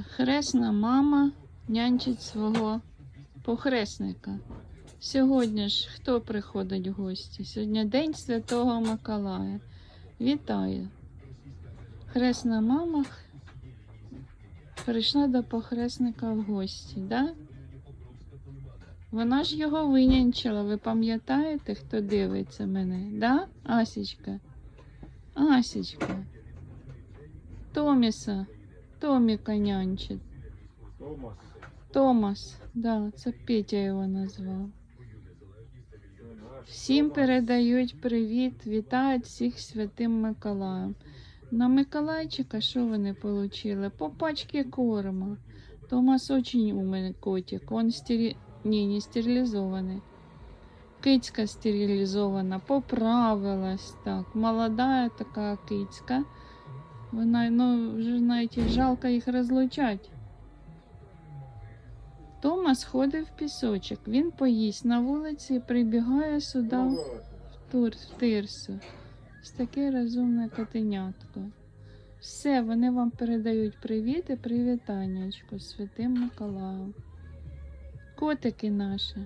хресна мама нянчить свого похресника. Сьогодні ж хто приходить в гості? Сьогодні День Святого Миколая. Вітаю. Хресна мама прийшла до похресника в гості, да? Вона ж його винянчила, ви пам'ятаєте, хто дивиться мене, да? Асічка? Асічка. Томіса. Томіка нянчить. Томас. Томас, да, це Петя його назвав. Всім передають привіт, вітають всіх святим Миколаєм. На Миколайчика що вони отримали? По пачці корма. Томас очень умний котик. Он стері... Ні, не стерилізований. Кицька стерилізована, поправилась так. Молодая така кицька. Вона, ну, вже знаєте, жалко їх розлучати. Томас ходив в пісочок. Він поїсть на вулиці і прибігає сюди в, тур, в тирсу. Ось таке розумне котенятко. Все, вони вам передають привіт і привітаннячко святим Миколаєм. Котики наші.